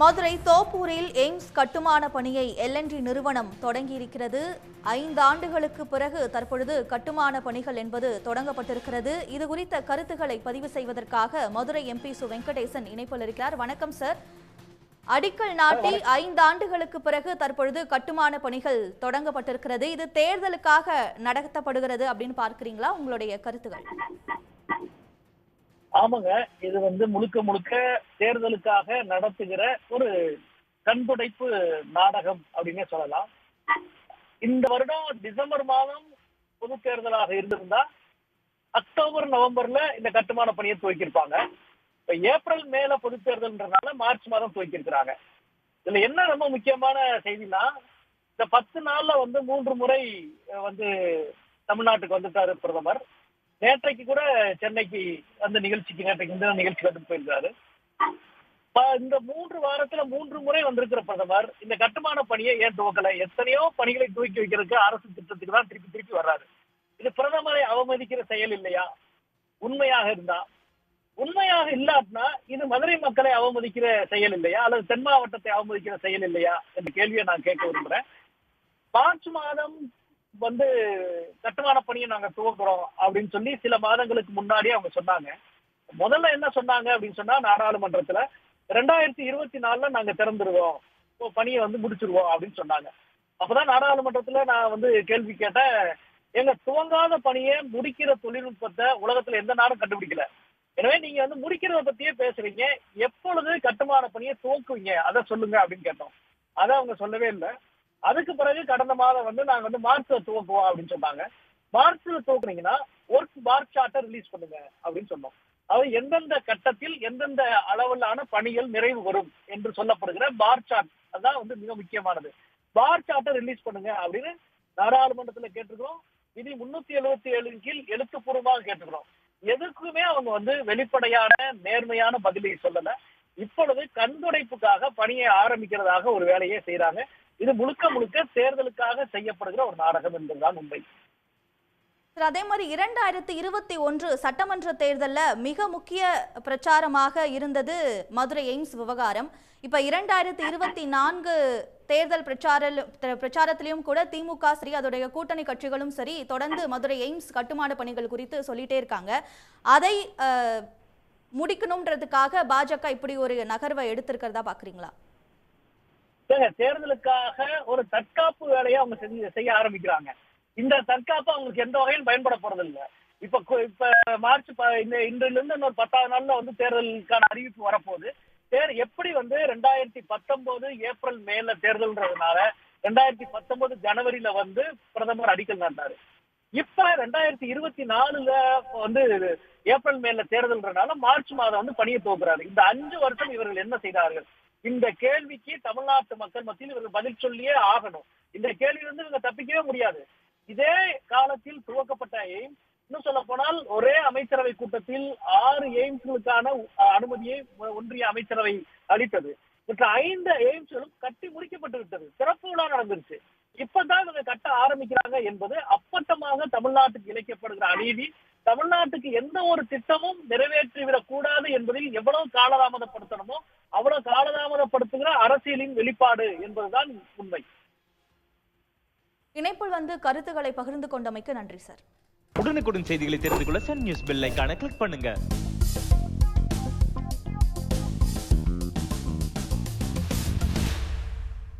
மதுரை தோப்பூரில் எய்ம்ஸ் கட்டுமான பணியை எல்என்டி நிறுவனம் தொடங்கியிருக்கிறது. ஐந்து ஆண்டுகளுக்கு பிறகு தற்பொழுது கட்டுமான பணிகள் என்பது தொடங்கப்பட்டிருக்கிறது. இது குறித்த கருத்துக்களை பதிவு செய்வதற்காக மதுரை எம்பி சு வெங்கடேசன் இணைப்பில் இருக்கிறார். வணக்கம் சார். அடிக்கல் நாட்டி ஐந்து ஆண்டுகளுக்கு பிறகு தற்பொழுது கட்டுமான பணிகள் தொடங்கப்பட்டிருக்கிறது. இது தேர்தலுக்காக நடத்தப்படுகிறது அப்படின்னு பார்க்கிறீங்களா? உங்களுடைய கருத்துக்கள். ஆமாங்க இது வந்து முழுக்க முழுக்க தேர்தலுக்காக நடத்துகிற ஒரு கண்புடைப்பு நாடகம் அப்படின்னே சொல்லலாம். இந்த வருடம் டிசம்பர் மாதம் பொது தேர்தலாக இருந்திருந்தா அக்டோபர் நவம்பர்ல இந்த கட்டுமான பணியை துவக்கியிருப்பாங்க. இப்ப ஏப்ரல் மேல பொது தேர்தல்ன்றதுனால மார்ச் மாதம் துவக்கியிருக்கிறாங்க. இதுல என்ன ரொம்ப முக்கியமான செய்தினா இந்த பத்து நாள்ல வந்து மூன்று முறை வந்து தமிழ்நாட்டுக்கு வந்துட்டாரு பிரதமர். நேற்றைக்கு கூட சென்னைக்கு அந்த நிகழ்ச்சிக்கு நேற்றைக்கு இந்த நிகழ்ச்சி கட்டு போயிருக்காரு. இந்த மூன்று வாரத்துல மூன்று முறை வந்திருக்கிற பிரதமர் இந்த கட்டுமான பணியை ஏன் துவக்கல? எத்தனையோ பணிகளை துவக்கி வைக்கிறதுக்கு அரசு திட்டத்துக்கு தான் திருப்பி திருப்பி வர்றாரு. இது பிரதமரை அவமதிக்கிற செயல் இல்லையா? உண்மையாக இருந்தா? உண்மையாக இல்லாட்டினா இது மதுரை மக்களை அவமதிக்கிற செயல் இல்லையா? அல்லது தென் மாவட்டத்தை அவமதிக்கிற செயல் இல்லையா? என்ற கேள்வியை நான் கேட்க விரும்புறேன். மார்ச் மாதம் வந்து கட்டுமான பணியை நாங்க துவக்குறோம் அப்படின்னு சொல்லி சில மாதங்களுக்கு முன்னாடி அவங்க சொன்னாங்க. முதல்ல என்ன சொன்னாங்க அப்படின்னு சொன்னா நாடாளுமன்றத்துல ரெண்டாயிரத்தி இருபத்தி நாலுல நாங்க திறந்துருவோம். இப்போ பணியை வந்து முடிச்சிருவோம் அப்படின்னு சொன்னாங்க. அப்பதான் நாடாளுமன்றத்துல நான் வந்து கேள்வி கேட்டேன். எங்க துவங்காத பணியை முடிக்கிற தொழில்நுட்பத்தை உலகத்துல எந்த நாடும் கண்டுபிடிக்கல. எனவே நீங்க வந்து முடிக்கிறத பத்தியே பேசுறீங்க. எப்பொழுது கட்டுமான பணியை துவக்குவீங்க? அதை சொல்லுங்க அப்படின்னு கேட்டோம். அதை அவங்க சொல்லவே இல்லை. அதுக்கு பிறகு கடந்த மாதம் வந்து நாங்க வந்து மார்ச்ல துவக்குவோம் அப்படின்னு சொன்னாங்க. மார்ச்ல துவக்குனீங்கன்னா ஒர்க் பார் சார்ட்டை ரிலீஸ் பண்ணுங்க அப்படின்னு சொன்னோம். அது எந்தெந்த கட்டத்தில் எந்தெந்த அளவிலான பணிகள் நிறைவு வரும் என்று சொல்லப்படுகிற பார் சார்ட் அதான் வந்து மிக முக்கியமானது. பார் சார்ட்டை ரிலீஸ் பண்ணுங்க அப்படின்னு நாடாளுமன்றத்துல கேட்டிருக்கிறோம். விதி முன்னூத்தி எழுபத்தி ஏழின் கீழ் எழுத்துப்பூர்வமாக கேட்டிருக்கிறோம். எதுக்குமே அவங்க வந்து வெளிப்படையான நேர்மையான பதிலை சொல்லல. இப்பொழுது கண்துடைப்புக்காக பணியை ஆரம்பிக்கிறதாக ஒரு வேலையை செய்யறாங்க இது முழுக்க முழுக்க தேர்தலுக்காக செய்யப்படுகிற ஒரு நாடகம் என்பதுதான் உண்மை. அதே மாதிரி இரண்டாயிரத்தி இருபத்தி ஒன்று சட்டமன்ற தேர்தலில் மிக முக்கிய பிரச்சாரமாக இருந்தது மதுரை எய்ம்ஸ் விவகாரம். இப்ப இரண்டாயிரத்தி இருபத்தி நான்கு தேர்தல் பிரச்சார பிரச்சாரத்திலையும் கூட திமுக சரி அதோடைய கூட்டணி கட்சிகளும் சரி தொடர்ந்து மதுரை எய்ம்ஸ் கட்டுமான பணிகள் குறித்து சொல்லிட்டே இருக்காங்க. அதை முடிக்கணும்ன்றதுக்காக பாஜக இப்படி ஒரு நகர்வை எடுத்திருக்கிறதா பாக்குறீங்களா? தேர்தலுக்காக ஒரு தற்காப்பு வேலையை அவங்க செஞ்சு செய்ய ஆரம்பிக்கிறாங்க. இந்த தற்காப்பு அவங்களுக்கு எந்த வகையிலும் பயன்பட போறது இல்ல இப்ப இப்ப மார்ச் இந்த இன்றிலிருந்து இருந்து இன்னொரு பத்தாவது நாள்ல வந்து தேர்தலுக்கான அறிவிப்பு வரப்போகுது. தேர் எப்படி வந்து ரெண்டாயிரத்தி பத்தொன்பது ஏப்ரல் மேல தேர்தல்ன்றதுனால ரெண்டாயிரத்தி பத்தொன்பது ஜனவரியில வந்து பிரதமர் அடிக்கல் நாட்டாரு. இப்ப ரெண்டாயிரத்தி இருபத்தி நாலுல வந்து ஏப்ரல் மேல தேர்தல்ன்றனால மார்ச் மாதம் வந்து பணியை துவக்குறாரு. இந்த அஞ்சு வருஷம் இவர்கள் என்ன செய்தார்கள்? இந்த கேள்விக்கு தமிழ்நாட்டு மக்கள் மத்தியில் இவர்கள் பதில் சொல்லியே ஆகணும். இந்த கேள்வியிலிருந்து இவங்க தப்பிக்கவே முடியாது. இதே காலத்தில் துவக்கப்பட்ட எய்ம்ஸ் இன்னும் சொல்ல போனால் ஒரே அமைச்சரவை கூட்டத்தில் ஆறு எய்ம்ஸ்களுக்கான அஹ், அனுமதியை ஒன்றிய அமைச்சரவை அளித்தது. மற்ற ஐந்து எய்ம்ஸ்களும் கட்டி முடிக்கப்பட்டு விட்டது சிறப்பு விழா நடந்துருச்சு. இப்பதான் இவங்க கட்ட ஆரம்பிக்கிறாங்க என்பது அப்பட்டமாக தமிழ்நாட்டுக்கு இழைக்கப்படுகிற அநீதி. தமிழ்நாட்டுக்கு எந்த ஒரு திட்டமும் நிறைவேற்றிவிடக் கூடாது என்பதில் எவ்வளவு காலதாமதப்படுத்தணுமோ அவ்வளவு காலதாமதப்படுத்துகிற அரசியலின் வெளிப்பாடு என்பதுதான் உண்மை. இணைப்பில் வந்து கருத்துக்களை பகிர்ந்து கொண்டமைக்கு நன்றி சார். உடனுக்குடன் செய்திகளை தெரிந்து கொள்ள சன் நியூஸ் பெல் ஐகானை கிளிக் பண்ணுங்க.